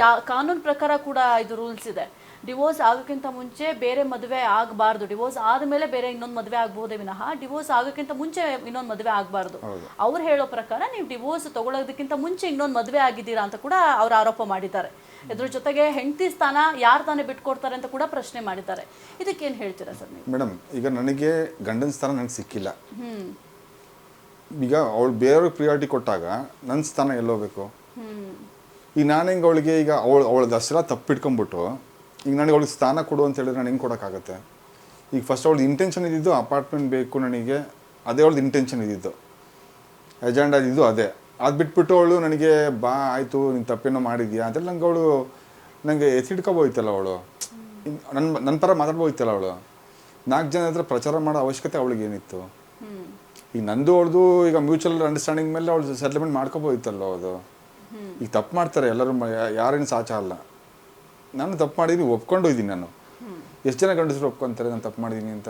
ಯಾ ಕಾನೂನು ಪ್ರಕಾರ ಕೂಡ ಇದು ರೂಲ್ಸ್ ಇದೆ. ಡಿವೋರ್ಸ್ ಆಗೋಕ್ಕಿಂತ ಮುಂಚೆ ಬೇರೆ ಮದುವೆ ಆಗಬಾರ್ದು. ಡಿವೋರ್ಸ್ ಆದಮೇಲೆ ಬೇರೆ ಇನ್ನೊಂದು ಮದುವೆ ಆಗ್ಬೋದೇ ವಿನಃ ಡಿವೋರ್ಸ್ ಆಗೋಕ್ಕಿಂತ ಮುಂಚೆ ಇನ್ನೊಂದು ಮದುವೆ ಆಗಬಾರ್ದು. ಅವ್ರು ಹೇಳೋ ಪ್ರಕಾರ ನೀವು ಡಿವೋರ್ಸ್ ತಗೊಳ್ಳೋದಕ್ಕಿಂತ ಮುಂಚೆ ಇನ್ನೊಂದು ಮದುವೆ ಆಗಿದ್ದೀರಾ ಅಂತ ಕೂಡ ಅವ್ರು ಆರೋಪ ಮಾಡಿದ್ದಾರೆ. ಇದ್ರ ಜೊತೆಗೆ ಹೆಂಡತಿ ಸ್ಥಾನ ಯಾರು ತಾನೇ ಬಿಟ್ಕೊಡ್ತಾರೆ ಅಂತ ಕೂಡ ಪ್ರಶ್ನೆ ಮಾಡಿದ್ದಾರೆ. ಇದಕ್ಕೇನು ಹೇಳ್ತೀರಾ ಸರ್ ನೀವು? ಮೇಡಮ್ ಈಗ ನನಗೆ ಗಂಡನ ಸ್ಥಾನ ನನಗೆ ಸಿಕ್ಕಿಲ್ಲ. ಈಗ ಅವಳು ಬೇರೆಯವ್ರಿಗೆ ಪ್ರಿಯಾರಿಟಿ ಕೊಟ್ಟಾಗ ನನ್ನ ಸ್ಥಾನ ಎಲ್ಲೋಗ್ಬೇಕು ಈಗ ನಾನು ಹೆಂಗೆ ಅವಳಿಗೆ ಈಗ ಅವಳು ಅವಳ ದಸರಾ ತಪ್ಪಿಟ್ಕೊಂಬಿಟ್ಟು ಈಗ ನನಗೆ ಅವಳಿಗೆ ಸ್ಥಾನ ಕೊಡು ಅಂತ ಹೇಳಿದ್ರೆ ನಾನು ಹೆಂಗೆ ಕೊಡೋಕ್ಕಾಗತ್ತೆ? ಈಗ ಫಸ್ಟ್ ಅವಳದ್ದು ಇಂಟೆನ್ಷನ್ ಇದ್ದಿದ್ದು ಅಪಾರ್ಟ್ಮೆಂಟ್ ಬೇಕು ನನಗೆ ಅದೇ ಅವಳದ್ದು ಇಂಟೆನ್ಷನ್ ಇದ್ದಿದ್ದು. ಎಜೆಂಡಾ ಇದ್ದಿದ್ದು ಅದೇ. ಅದು ಬಿಟ್ಬಿಟ್ಟು ಅವಳು ನನಗೆ ಬಾ ಆಯಿತು ನೀನು ತಪ್ಪೇನೋ ಮಾಡಿದ್ಯಾ? ಅಂದರೆ ನಂಗೆ ಅವಳು ನನಗೆ ಎತ್ತಿಡ್ಕೊಬೋಯ್ತಲ್ಲ ಅವಳು. ನನ್ನ ನನ್ನ ಪರ ಮಾತಾಡ್ಬೋಯ್ತಲ್ಲ ಅವಳು. ನಾಲ್ಕು ಜನ ಹತ್ರ ಪ್ರಚಾರ ಮಾಡೋ ಅವಶ್ಯಕತೆ ಅವಳಿಗೆ ಏನಿತ್ತು? ಈಗ ನಂದು ಅವಳದು ಈಗ ಮ್ಯೂಚುವಲ್ ಅಂಡರ್ಸ್ಟ್ಯಾಂಡಿಂಗ್ ಮೇಲೆ ಅವಳು ಸೆಟ್ಲ್ಮೆಂಟ್ ಮಾಡ್ಕೊಬೋಯ್ತಲ್ಲ ಅದು? ಈಗ ತಪ್ಪು ಮಾಡ್ತಾರೆ ಎಲ್ಲರೂ ಯಾರೇನು ಸಾಚ ಅಲ್ಲ. ನಾನು ತಪ್ಪು ಮಾಡಿದ್ದೀನಿ ಒಪ್ಕೊಂಡು ಇದ್ದೀನಿ ನಾನು. ಎಷ್ಟು ಜನ ಗಂಡಸರು ಒಪ್ಕೊಂತಾರೆ ನಾನು ತಪ್ಪು ಮಾಡಿದ್ದೀನಿ ಅಂತ?